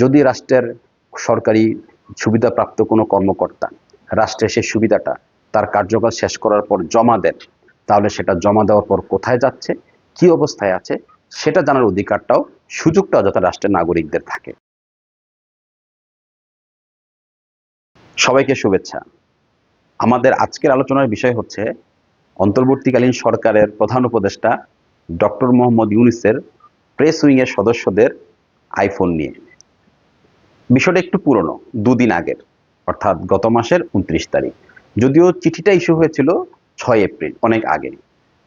যদি রাষ্ট্রের সরকারি সুবিধাপ্রাপ্ত কোনো কর্মকর্তা রাষ্ট্রের সেই সুবিধাটা তার কার্যকাল শেষ করার পর জমা দেন, তাহলে সেটা জমা দেওয়ার পর কোথায় যাচ্ছে, কি অবস্থায় আছে, সেটা জানার অধিকারটাও, সুযোগটাও যাতে রাষ্ট্রের নাগরিকদের থাকে। সবাইকে শুভেচ্ছা। আমাদের আজকের আলোচনার বিষয় হচ্ছে, অন্তর্বর্তীকালীন সরকারের প্রধান উপদেষ্টা ডক্টর মোহাম্মদ ইউনিসের প্রেস উইংয়ের সদস্যদের আইফোন নিয়ে। বিষয়টা একটু পুরনো, দুদিন আগের, অর্থাৎ গত মাসের উনত্রিশ তারিখ। যদিও চিঠিটা ইস্যু হয়েছিল ছয় এপ্রিল, অনেক আগে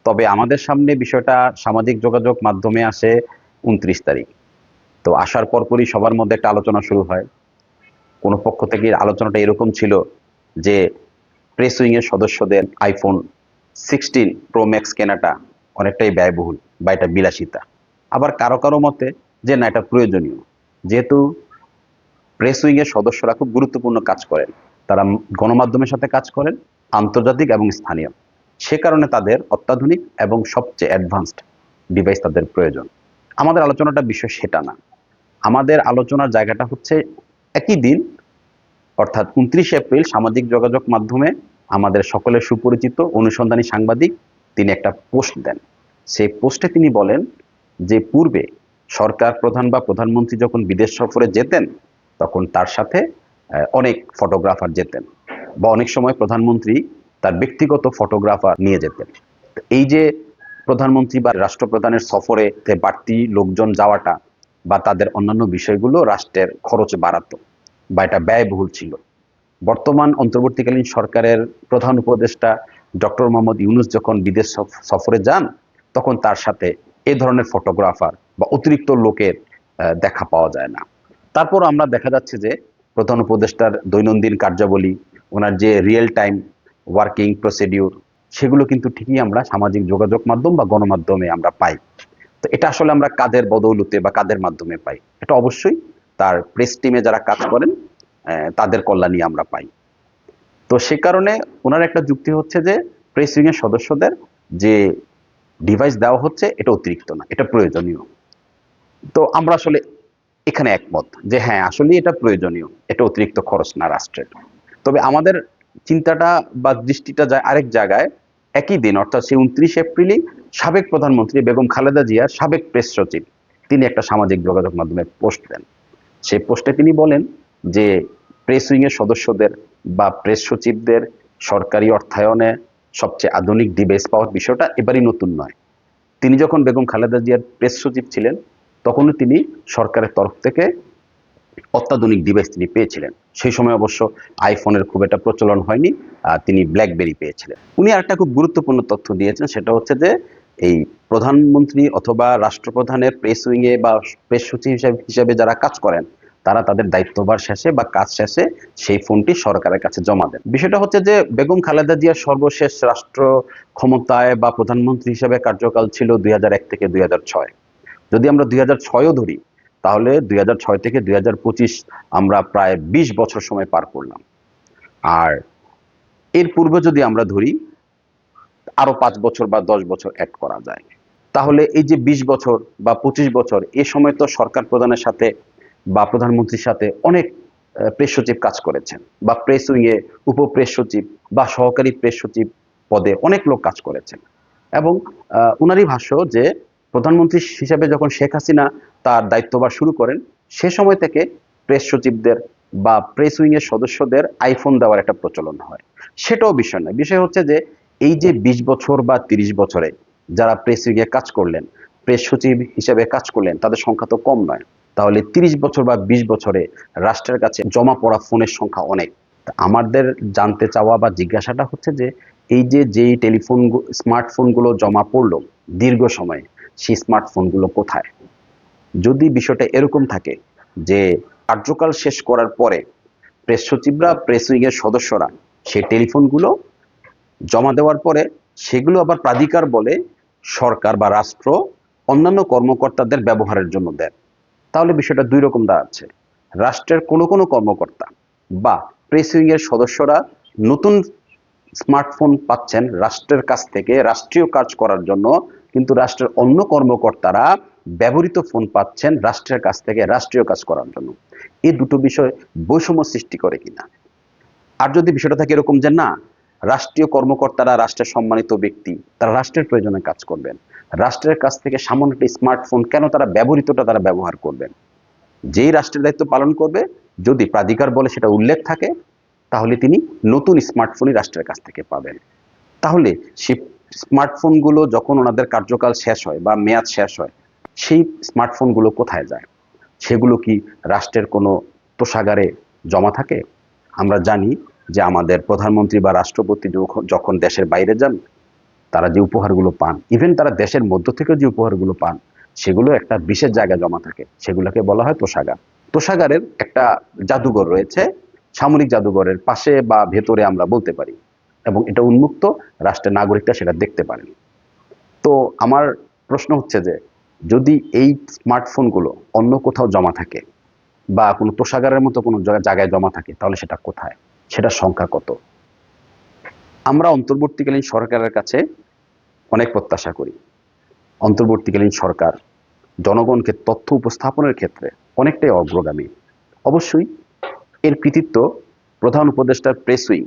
তবে আমাদের সামনে বিষয়টা সামাজিক যোগাযোগ মাধ্যমে আসে উনত্রিশ তারিখ। তো আসার পরপরই সবার মধ্যে একটা আলোচনা শুরু হয়। কোনো পক্ষ থেকে আলোচনাটা এরকম ছিল যে প্রেস উইংয়ের সদস্যদের আইফোন সিক্সটিন প্রো ম্যাক্স কেনাটা অনেকটাই ব্যয়বহুল বা এটা বিলাসিতা। আবার কারও কারও মতে যে না, এটা প্রয়োজনীয়। যেহেতু প্রেস উইংয়ের সদস্যরা খুব গুরুত্বপূর্ণ কাজ করেন। তারা গণমাধ্যমের সাথে কাজ করেন, আন্তর্জাতিক এবং স্থানীয়। সে কারণে তাদের অত্যাধুনিক এবং সবচেয়ে অ্যাডভান্সড ডিভাইস তাদের প্রয়োজন। আমাদের আলোচনাটা বিষয় সেটা না। আমাদের আলোচনার জায়গাটা হচ্ছে একই দিন, অর্থাৎ উনত্রিশে এপ্রিল সামাজিক যোগাযোগ মাধ্যমে আমাদের সকলের সুপরিচিত, অনুসন্ধানী সাংবাদিক তিনি একটা পোস্ট দেন। সেই পোস্টে তিনি বলেন যে পূর্বে সরকার প্রধান বা প্রধানমন্ত্রী যখন বিদেশ সফরে যেতেন তখন তার সাথে অনেক ফটোগ্রাফার যেতেন বা অনেক সময় প্রধানমন্ত্রী তার ব্যক্তিগত ফটোগ্রাফার নিয়ে যেতেন। এই যে প্রধানমন্ত্রী বা রাষ্ট্রপ্রধানের সফরে বাড়তি লোকজন যাওয়াটা বা তাদের অন্যান্য বিষয়গুলো রাষ্ট্রের খরচ বাড়াতো বা এটা ব্যয়বহুল ছিল। বর্তমান অন্তর্বর্তীকালীন সরকারের প্রধান উপদেষ্টা ডক্টর মোহাম্মদ ইউনুস যখন বিদেশ সফ- সফরে যান, তখন তার সাথে এ ধরনের ফটোগ্রাফার বা অতিরিক্ত লোকের দেখা পাওয়া যায় না। তারপর আমরা দেখা যাচ্ছে যে প্রধান উপদেষ্টার দৈনন্দিন কার্যাবলী, ওনার যে রিয়েল টাইম ওয়ার্কিং প্রসিডিউর সেগুলো কিন্তু ঠিকই আমরা সামাজিক যোগাযোগ মাধ্যম বা গণমাধ্যমে আমরা পাই। তো এটা আসলে আমরা কাদের বদৌলতে বা কাদের মাধ্যমে পাই? এটা অবশ্যই তার প্রেস টিমে যারা কাজ করেন তাদের কল্যাণী আমরা পাই। তো সে কারণে ওনার একটা যুক্তি হচ্ছে যে প্রেস উইংয়ের সদস্যদের যে ডিভাইস দেওয়া হচ্ছে, এটা অতিরিক্ত না, এটা প্রয়োজনীয়। তো আমরা আসলে এখানে একমত যে হ্যাঁ আসলে এটা প্রয়োজনীয়, এটা অতিরিক্ত খরচ না রাষ্ট্রের। তবে আমাদের চিন্তাটা বা দৃষ্টিটা যায় আরেক জায়গায়, একই দিন, অর্থাৎ সেই উনত্রিশ এপ্রিলই সাবেক প্রধানমন্ত্রী বেগম খালেদা জিয়ার সাবেক প্রেস সচিব, তিনি একটা সামাজিক যোগাযোগ মাধ্যমে পোস্ট দেন। সেই পোস্টে তিনি বলেন যে প্রেস উইংয়ের সদস্যদের বা প্রেস সচিবদের সরকারি অর্থায়নে সবচেয়ে আধুনিক ডিভাইস পাওয়ার বিষয়টা এবারই নতুন নয়। তিনি যখন বেগম খালেদা জিয়ার প্রেস সচিব ছিলেন তখনও তিনি সরকারের তরফ থেকে অত্যাধুনিক ডিভাইস তিনি পেয়েছিলেন। সেই সময় অবশ্য আইফোনের খুব একটা প্রচলন হয়নি তিনি ব্ল্যাকবেরি পেয়েছিলেন। উনি আরেকটা খুব গুরুত্বপূর্ণ তথ্য দিয়েছেন, সেটা হচ্ছে যে এই প্রধানমন্ত্রী অথবা রাষ্ট্রপ্রধানের প্রেস উইংয়ে বা প্রেস সচিব হিসাবে হিসাবে যারা কাজ করেন, তারা তাদের দায়িত্বভার শেষে বা কাজ শেষে সেই ফোনটি সরকারের কাছে জমা দেন। বিষয়টা হচ্ছে যে বেগম খালেদা জিয়ার সর্বশেষ রাষ্ট্র ক্ষমতায় বা প্রধানমন্ত্রী হিসাবে কার্যকাল ছিল দুই হাজার এক থেকে দুই হাজার ছয়। যদি আমরা দুই হাজার ছয়ও ধরি, তাহলে দুই হাজার ছয় থেকে দুই হাজার পঁচিশ আমরা প্রায় বিশ বছর সময় পার করলাম। আর এর পূর্বে যদি আমরা ধরি আরও পাঁচ বছর বা দশ বছর অ্যাড করা যায়। তাহলে এই যে বিশ বছর বা পঁচিশ বছর, এ সময় তো সরকার প্রধানের সাথে বা প্রধানমন্ত্রীর সাথে অনেক প্রেস সচিব কাজ করেছেন বা প্রেস উইংয়ে উপ প্রেস সচিব বা সহকারী প্রেস সচিব পদে অনেক লোক কাজ করেছেন। এবং উনারই ভাষ্য যে প্রধানমন্ত্রী হিসেবে যখন শেখ হাসিনা তার দায়িত্বভার শুরু করেন, সে সময় থেকে প্রেস সচিবদের বা প্রেস উইংয়ের সদস্যদের আইফোন দেওয়ার একটা প্রচলন হয়। সেটাও বিষয় নয়। বিষয় হচ্ছে যে, এই যে বিশ বছর বা তিরিশ বছরে যারা প্রেস উইংয়ে কাজ করলেন প্রেস সচিব হিসেবে কাজ করলেন, তাদের সংখ্যা তো কম নয়। তাহলে তিরিশ বছর বা বিশ বছরে রাষ্ট্রের কাছে জমা পড়া ফোনের সংখ্যা অনেক। আমাদের জানতে চাওয়া বা জিজ্ঞাসাটা হচ্ছে যে, এই যে যেই টেলিফোন স্মার্টফোনগুলো জমা পড়ল দীর্ঘ সময় সেই স্মার্টফোনগুলো কোথায়? যদি বিষয়টা এরকম থাকে যে কার্যকাল শেষ করার পরে প্রেস সচিবরা প্রেস উইংয়ের সদস্যরা সেই টেলিফোনগুলো জমা দেওয়ার পরে সেগুলো আবার প্রাধিকার বলে সরকার বা রাষ্ট্র অন্যান্য কর্মকর্তাদের ব্যবহারের জন্য দেন তাহলে বিষয়টা দুই রকম দাঁড়াচ্ছে রাষ্ট্রের কোনো কোনো কর্মকর্তা বা প্রেস উইংয়ের সদস্যরা নতুন স্মার্টফোন পাচ্ছেন রাষ্ট্রের কাছ থেকে, রাষ্ট্রীয় কাজ করার জন্য কিন্তু রাষ্ট্রের অন্য কর্মকর্তারা ব্যবহৃত ফোন পাচ্ছেন রাষ্ট্রের কাছ থেকে রাষ্ট্রীয় কাজ করার জন্য। এই দুটো বিষয় বৈষম্য সৃষ্টি করে কিনা? আর যদি বিষয়টা থাকে এরকম যে না, রাষ্ট্রীয় কর্মকর্তারা রাষ্ট্রের সম্মানিত ব্যক্তি, তারা রাষ্ট্রের প্রয়োজনে কাজ করবেন। রাষ্ট্রের কাছ থেকে সামান্য একটা স্মার্টফোন কেন তারা ব্যবহৃতটা তারা ব্যবহার করবেন? যেই রাষ্ট্রের দায়িত্ব পালন করবে, যদি প্রাধিকার বলে সেটা উল্লেখ থাকে, তাহলে তিনি নতুন স্মার্টফোনই রাষ্ট্রের কাছ থেকে পাবেন। তাহলে সেই স্মার্টফোনগুলো যখন ওনাদের কার্যকাল শেষ হয় বা মেয়াদ শেষ হয়, সেই স্মার্টফোনগুলো কোথায় যায়? সেগুলো কি রাষ্ট্রের কোনো তোষাগারে জমা থাকে? আমরা জানি যে আমাদের প্রধানমন্ত্রী বা রাষ্ট্রপতি যখন- দেশের বাইরে যান, তারা যে উপহারগুলো পান ইভেন তারা দেশের মধ্য থেকে যে উপহারগুলো পান, সেগুলো একটা বিশেষ জায়গায় জমা থাকে। সেগুলোকে বলা হয় তোষাগার। তোষাগারের একটা জাদুঘর রয়েছে। সামরিক জাদুঘরের পাশে বা ভেতরে আমরা বলতে পারি। এবং এটা উন্মুক্ত রাষ্ট্রের নাগরিকরা সেটা দেখতে পারেন। তো আমার প্রশ্ন হচ্ছে যে, যদি এই স্মার্টফোনগুলো অন্য কোথাও জমা থাকে বা কোনো তোষাগারের মতো কোনো জায়গায় জমা থাকে, তাহলে সেটা কোথায়? সেটা সংখ্যা কত? আমরা অন্তর্বর্তীকালীন সরকারের কাছে অনেক প্রত্যাশা করি। অন্তর্বর্তীকালীন সরকার জনগণকে তথ্য উপস্থাপনের ক্ষেত্রে অনেকটাই অগ্রগামী। অবশ্যই এর কৃতিত্ব প্রধান উপদেষ্টার প্রেস উইং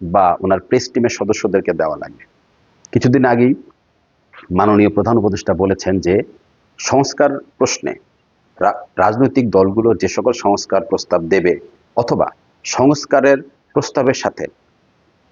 বা ওনার প্রেস টিমের সদস্যদেরকে দেওয়া লাগবে কিছুদিন আগেই মাননীয় প্রধান উপদেষ্টা বলেছেন যে, সংস্কার প্রশ্নে রাজনৈতিক দলগুলো যে সকল সংস্কার প্রস্তাব দেবে অথবা সংস্কারের প্রস্তাবের সাথে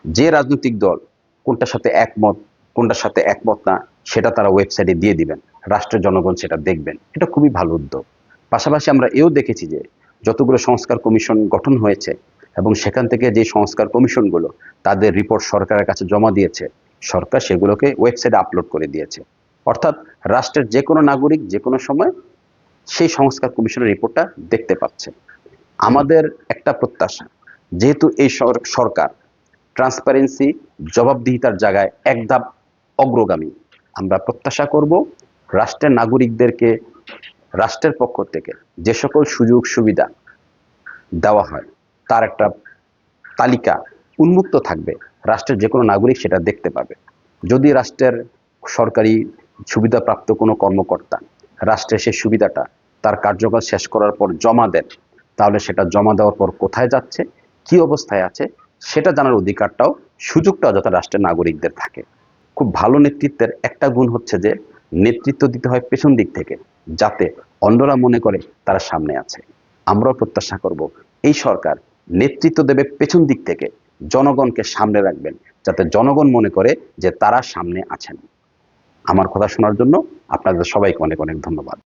যে রাজনৈতিক দল কোনটার সাথে একমত, কোনটার সাথে একমত না, সেটা তারা ওয়েবসাইটে দিয়ে দিবেন, রাষ্ট্রের জনগণ সেটা দেখবেন। এটা খুবই ভালো উদ্যোগ। পাশাপাশি আমরা এও দেখেছি যে, যতগুলো সংস্কার কমিশন গঠন হয়েছে এবং সেখান থেকে যে সংস্কার কমিশনগুলো তাদের রিপোর্ট সরকারের কাছে জমা দিয়েছে, সরকার সেগুলোকে ওয়েবসাইটে আপলোড করে দিয়েছে। অর্থাৎ রাষ্ট্রের যে কোনো নাগরিক যে কোনো সময় সেই সংস্কার কমিশনের রিপোর্টটা দেখতে পাচ্ছে। আমাদের একটা প্রত্যাশা, যেহেতু এই সরকার ট্রান্সপারেন্সি জবাবদিহিতার জায়গায় এক ধাপ অগ্রগামী, আমরা প্রত্যাশা করব রাষ্ট্রের নাগরিকদেরকে, রাষ্ট্রের পক্ষ থেকে যে সকল সুযোগ সুবিধা দেওয়া হয় তার একটা তালিকা উন্মুক্ত থাকবে। রাষ্ট্রের যে কোনো নাগরিক সেটা দেখতে পাবে। যদি রাষ্ট্রের সরকারি সুবিধাপ্রাপ্ত কোনো কর্মকর্তা রাষ্ট্রের সেই সুবিধাটা তার কার্যকাল শেষ করার পর জমা দেন, তাহলে সেটা জমা দেওয়ার পর কোথায় যাচ্ছে, কি অবস্থায় আছে, সেটা জানার অধিকারটাও, সুযোগটাও যাতে রাষ্ট্রের নাগরিকদের থাকে। খুব ভালো নেতৃত্বের একটা গুণ হচ্ছে যে, নেতৃত্ব দিতে হয় পেছন দিক থেকে, যাতে অন্যরা মনে করে তারা সামনে আছে। আমরাও প্রত্যাশা করব, এই সরকার নেতৃত্ব দেবে পেছন দিক থেকে। জনগণকে সামনে রাখবেন, যাতে জনগণ মনে করে যে তারা সামনে আছেন। আমার কথা শোনার জন্য আপনাদের সবাইকে অনেক অনেক ধন্যবাদ।